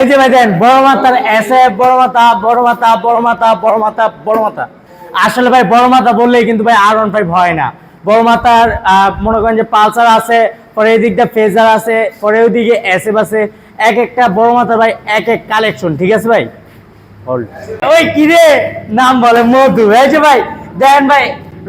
এই যে ভাই দেন বড় মাথার এসে বড় মাথা বড় মাথা বড় বড় মাথা আসলে ভাই বড় মাথা বললেই কিন্তু ভাই আর ওয়ান ফাইভ হয় না। বড় আহ, মনে করেন যে পালসার আছে পরে এদিকটা ফেজার আছে পরে ওইদিকে এসএফ আছে। এক একটা বড় মাথার ভাই এক এক কালেকশন ঠিক আছে ভাই? ওই কি রে? নাম বলে মধু। যে ভাই দেন ভাই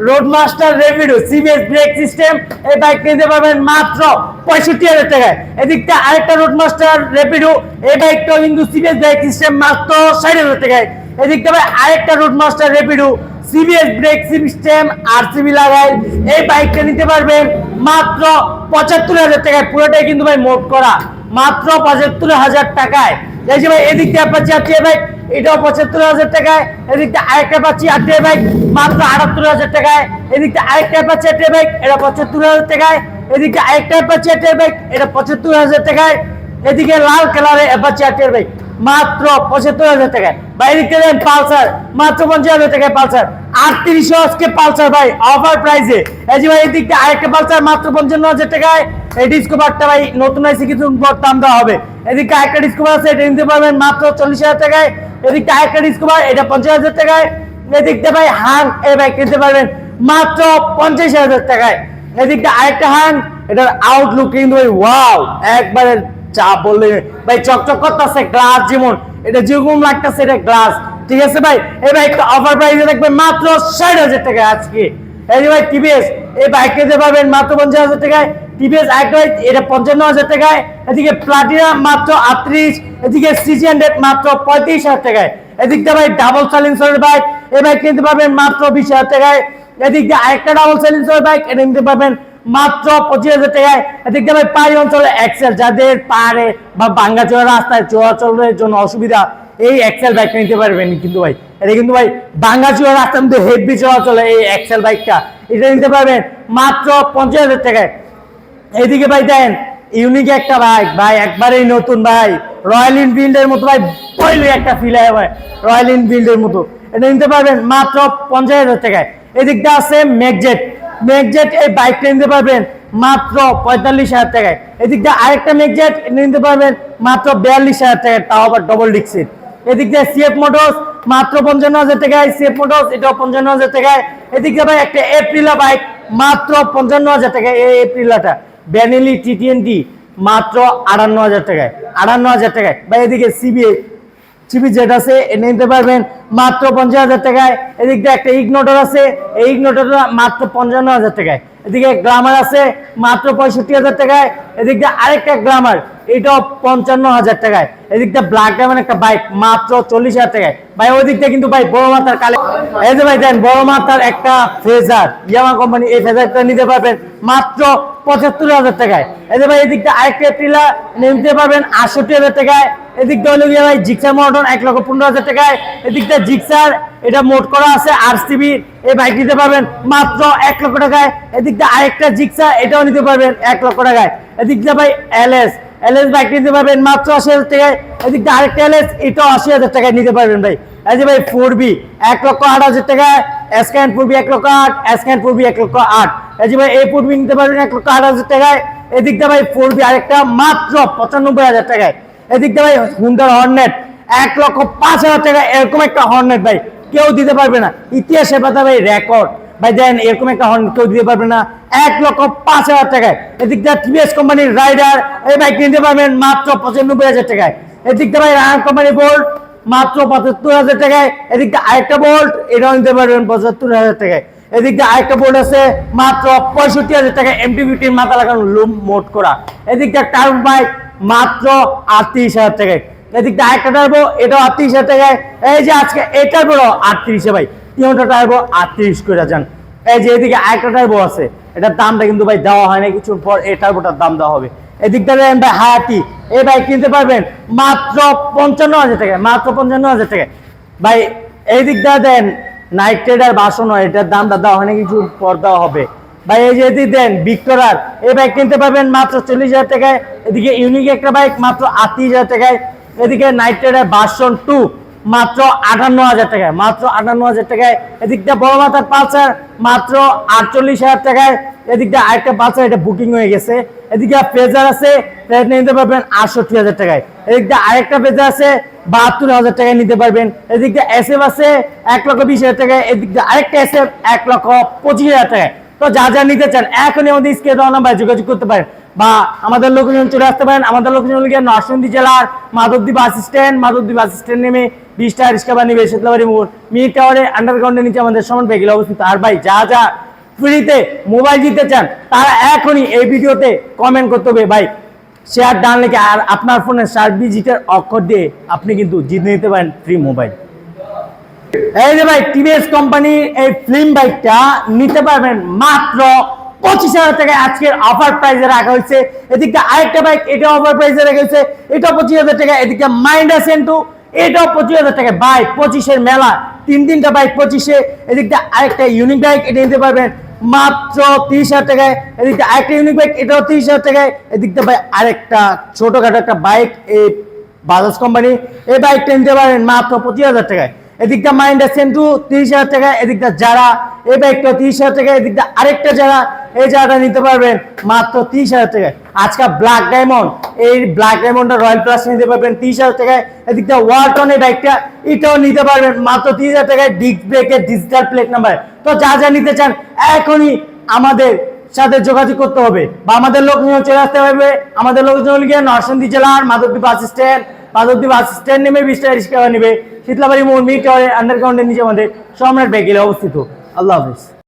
road master Rapido CBS brake system এই বাইক নিতে পারবেন মাত্র পঁয়ষট্টি হাজার টাকায়। এদিকটা আরেকটা রোড মাস্টার রেপিডো এই বাইকটাও কিন্তু সিবিএস ব্রেক সিস্টেম মাত্র ষাট হাজার টাকায়। এদিকটা ভাই আরেকটা road master Rapido CBS brake system আর সিবি লাগাই। এই বাইকটা নিতে পারবেন মাত্র পঁচাত্তর হাজার টাকায়। পুরোটাই কিন্তু ভাই মোট করা, মাত্র পঁচাত্তর হাজার টাকায়। এই যে ভাই, এদিকটা পাচ্ছি আটটি বাইক এটাও পঁচাত্তর হাজার টাকায়, এদিকটা আরেকটা পাচ্ছি আটটি বাইক মাত্র আটাত্তর হাজার টাকায়। এদিকটা আরেকটা পাচ্ছি আটটি বাইক এটা পঁচাত্তর হাজার টাকায়। এদিকে আরেকটা পাচ্ছি আটটি বাইক এটা পঁচাত্তর হাজার টাকায়। এদিকে লাল কালারে অ্যাপাচি আটের বাইক মাত্র পঁচাত্তর হাজার টাকায়। বাইরে দেন পালসার, মাত্র পঞ্চাশ হাজার টাকায় পালসার। আটত্রিশশো আজকে পালসার ভাই অফার প্রাইসে এই যে ভাই, এদিকটা আরেকটা পালসার, মাত্র পঞ্চান্ন হাজার টাকায়। এই ডিসকভারটা ভাই, নতুন আইসি কিছু দাম দেওয়া হবে। এদিকে আরেকটা ডিসকভার আছে, এটা নিতে পারবেন মাত্র চল্লিশ হাজার টাকায়। এদিকটা আরেকটা ডিসকভার এটা পঞ্চাশ হাজার টাকায়। এদিকটা ভাই হান এই বাইক নিতে পারবেন মাত্র পঞ্চাশ হাজার টাকায়। এদিকটা আরেকটা হান এটার আউটলুক কিন্তু ভাই ওয়াও একবারে চা বললে ভাই, চকচক করতেছে গ্লাস যেমন। এটা যেরকম লাগতেছে, এটা গ্লাস ঠিক আছে ভাই? এই বাইকটা অফার প্রাইসে থাকবে মাত্র ষাট হাজার টাকা আজকে। এই ভাই টিভিএস এই বাইক নিতে পারবেন মাত্র পঞ্চাশ হাজার টাকায়। টিভিএস একটা এটা পঞ্চান্ন হাজার টাকায়। এদিকে প্লাটিনা মাত্র আটত্রিশ, এদিকে সিজি হান্ড্রেড মাত্র পঁয়ত্রিশ হাজার টাকায়। এদিকটা ভাই ডাবল সাইলেন্সারের বাইক এই বাইক কিনতে পারবেন মাত্র বিশ হাজার টাকায়। এদিক দিয়ে আরেকটা ডাবল সাইলেন্সার বাইক, এটা নিতে পারবেন মাত্র পঁচিশ হাজার টাকায়। এদিক দিয়ে ভাই পাহাড়ি অঞ্চলে এক্সেল, যাদের পাহাড়ে বা বাঙ্গা চোরা রাস্তায় চলাচলের জন্য অসুবিধা, এই এক্সেল বাইকটা নিতে পারবেন কিন্তু ভাই। এটা কিন্তু ভাই বাঙ্গা চোরা রাস্তার মধ্যে হেভি চলাচলে এই এক্সেল বাইকটা। এটা নিতে পারবেন মাত্র পঞ্চাশ হাজার টাকায়। এইদিকে ভাই দেন ইউনিক একটা বাইক ভাই, একবারেই নতুন ভাই। রয়্যাল এনফিল্ডের মতো ভাই পয়লে একটা ফিল হয় ভাই রয়্যাল এনফিল্ডের মতো। এটা নিতে পারবেন মাত্র পঞ্চাশ হাজার টাকায়। এদিকটা আছে ম্যাকজেট ম্যাকজেট এই বাইকটা নিতে পারবেন মাত্র পঁয়তাল্লিশ হাজার টাকায়। এদিকটা আরেকটা ম্যাকজেট নিতে পারবেন মাত্র বিয়াল্লিশ হাজার টাকায়, তাও আবার ডবল ডিক্সির এদিক সিএফ মোটরস মাত্র পঞ্চান্ন হাজার টাকায়। সিএফ মোটরস এটাও পঞ্চান্ন হাজার টাকায়। এদিক ভাই একটা এপ্রিলা বাইক মাত্র পঞ্চান্ন হাজার টাকায় এই এপ্রিলাটা ব্যানেলি টি টিএনটি মাত্র আটান্ন হাজার টাকায়, আটান্ন হাজার টাকায়। ভাই, এদিকে সিবিএ সিবি জেড আছে নিতে পারবেন মাত্র পঞ্চাশ হাজার টাকায়। এদিক একটা ইগনোটর আছে, এই ইগনোটরটা মাত্র পঞ্চান্ন হাজার টাকায়। এদিকে গ্রামার আছে, মাত্র পঁয়ষট্টি হাজার টাকায়। এদিক দিয়ে আরেকটা গ্রামার এটাও পঞ্চান্ন হাজার টাকায়। এদিক দিয়ে ব্ল্যাক ডায়মন্ড একটা বাইক মাত্র চল্লিশ হাজার টাকায়। ভাই ওই দিক দিয়ে কিন্তু, ভাই, বড় মাথার কালে এই যে ভাই, দেন, বড় মাথার একটা ফ্রেজার ইয়ামা কোম্পানি এই ফ্রেজারটা নিতে পারবেন। মাত্র পঁচাত্তর হাজার টাকায়। যে ভাই এদিকটা আরেকটা এপ্রিলা নিতে পারবেন আটষট্টি হাজার টাকায়। এদিকটা হলো গিয়ে ভাই জিক্সার মডন এক লক্ষ পনেরো হাজার টাকায়। এদিকটা জিক্সার এটা মোট করা আছে আর সিবি এই বাইক নিতে পারবেন মাত্র এক লক্ষ টাকায়। এদিকটা আরেকটা জিক্সা এটাও নিতে পারবেন এক লক্ষ টাকায়। এদিকটা ভাই এলএস এলএস বাইক নিতে পারবেন মাত্র আশি হাজার টাকায়। এদিকটা আরেকটা এলএস এটাও আশি হাজার টাকায় নিতে পারবেন ভাই। এই ভাই ফোর বি এক লক্ষ আট হাজার টাকায় এসক্যান ফোর বি এক লক্ষ আট এসক্যান ফোর বি এক লক্ষ আট। এই যে ভাই, এই ফোর বি নিতে পারবেন এক লক্ষ আট হাজার টাকায়। এদিকটা ভাই ফোর বি আরেকটা মাত্র পঁচানব্বই হাজার টাকায়। এদিকটা ভাই হুন্ডার হর্নেট এক লক্ষ পাঁচ হাজার টাকা এরকম একটা হর্নেট ভাই, কেউ দিতে পারবে না। ইতিহাসের পাতা ভাই রেকর্ড ভাই, দেন, এরকম একটা হর্ন কেউ দিতে পারবে না। এক লক্ষ পাঁচ হাজার টাকায়। এদিকটা টিভিএস কোম্পানির রাইডার এই বাইক নিতে পারবেন মাত্র পঁচানব্বই হাজার টাকায়। এদিকটা ভাই রান কোম্পানি বোল্ট মাত্র পঁচাত্তর হাজার টাকায়। এদিকটা আরেকটা বোল্ট এটাও নিতে পারবেন পঁচাত্তর হাজার টাকায়। এদিকটা আরেকটা বোর্ড আছে, মাত্র পঁয়ষট্টি হাজার টাকা এমটি মাথা লাগানো লুম মোট করা। এদিকটা টার্ম বাইক মাত্র আটত্রিশ হাজার টাকায়। এদিকটা আরেকটা টার্বো এটাও আটত্রিশ হাজার টাকায়। এই যে আজকে এই টার্বোটাও আটত্রিশে ভাই, তিনটা টার্বো আটত্রিশ করে যান। এই যে এদিকে আরেকটা টার্বো আছে, এটার দামটা কিন্তু ভাই দেওয়া হয় না পর এই টার্বোটার দাম দেওয়া হবে। এদিকটা দেন ভাই হায়াতি। এই বাইক কিনতে পারবেন মাত্র পঞ্চান্ন হাজার টাকায় মাত্র পঞ্চান্ন হাজার টাকায় ভাই এই দিকটা দেন নাইট ট্রেডার বাসন হয় এটার দেওয়া হয় না কিছু পর হবে। ভাই, এই যে এদিকে দেন ভিক্টোরার এই বাইক কিনতে পারবেন মাত্র চল্লিশ হাজার টাকায়। এদিকে ইউনিক একটা বাইক মাত্র আটত্রিশ হাজার টাকায়। এদিকে নাইট ট্রেডার বাসন টু মাত্র আটান্ন হাজার টাকায়, মাত্র আটান্ন হাজার টাকায়। এদিকটা বড় মাথার পালসার, মাত্র আটচল্লিশ হাজার টাকায়। এদিকটা আরেকটা পালসার, এটা বুকিং হয়ে গেছে। এদিকে ফ্রেজার আছে এটা নিতে পারবেন আটষট্টি হাজার টাকায়। এদিকটা আরেকটা পেজে আছে, বাহাত্তর হাজার টাকায় নিতে পারবেন। এদিকটা এস এফ আছে, এক লক্ষ বিশ হাজার টাকায়। এদিকটা আরেকটা এস এফ এক লক্ষ পঁচিশ হাজার টাকায়। তো যা যা নিতে চান, এখনই আমাদের দেওয়া নাম্বার যোগাযোগ করতে পারেন বা আমাদের লোকেশন চলে আসতে পারেন। আমাদের লোকেশন হল গিয়ে নরসিংদী জেলার Madhabdi bus stand Madhabdi bus stand নেমে বিশ টাকা নিবে শীতলাবাড়ি মোড় মিড টাওয়ারে আন্ডারগ্রাউন্ডের নিচে আমাদের সমান ভেহিকেল অবস্থিত। আর ভাই, যা যা ফ্রিতে মোবাইল দিতে চান, তারা এখনই এই ভিডিওতে কমেন্ট করতে হবে। ভাই শেয়ার ডান লিখে আর আপনার ফোনে সার ডিজিটের অক্ষর দিয়ে আপনি কিন্তু জিতে নিতে পারেন ফ্রি মোবাইল এই যে ভাই টিভিএস কোম্পানির এই ফিল্ম বাইকটা নিতে পারবেন মাত্র পঁচিশ হাজার টাকায়। আজকের অফার প্রাইসে রাখা হয়েছে। এদিকটা আরেকটা বাইক এটা অফার প্রাইসে রাখা হয়েছে। এটা পঁচিশ হাজার টাকা। এদিকটা মাইন্ডা সেন্টু এটাও পঁচিশ হাজার টাকা বাইক পঁচিশের মেলা। তিন তিনটা বাইক পঁচিশে। এদিকটা আরেকটা ইউনিক বাইক এটা নিতে পারবেন। মাত্র তিরিশ হাজার টাকায়। এদিকটা আরেকটা ইউনিক বাইক এটাও তিরিশ হাজার টাকায়। এদিকটা ভাই আরেকটা ছোটোখাটো একটা বাইক এই বাজাজ কোম্পানি এই বাইকটা নিতে পারেন মাত্র পঁচিশ হাজার টাকায়। এদিকটা মাইন্ডার সেন্টু তিরিশ হাজার টাকা, এদিকটা যারা। এই বাইকটা তিরিশ হাজার টাকা, এদিকটা আরেকটা যারা, এই জায়গাটা নিতে পারবেন মাত্র তিরিশ হাজার টাকায় আজকে ব্ল্যাক ডায়মন্ড এই ব্ল্যাক ডায়মন্ডটা রয়্যাল প্লাস নিতে পারবেন তিরিশ হাজার টাকায়। এদিকটা ওয়ালটন এই বাইকটা এটাও নিতে পারবেন মাত্র তিরিশ হাজার টাকায় ডিস্ক ব্রেকের ডিজিটাল প্লেট নাম্বার তো যা যা নিতে চান, এখনই আমাদের সাথে যোগাযোগ করতে হবে। বা আমাদের লোকজন চলে আসতে হবে, আমাদের লোকজন গিয়ে নরসিংদী জেলার Madhabdi bus stand Madhabdi bus stand নেমে বিশ টাকা রিক্সা নেবে। শীতলাবাড়ি মোড় মিট আন্ডারগ্রাউন্ডের নিচে আমাদের সম্রাট ব্যাগেলে অবস্থিত। আল্লাহ হাফিজ।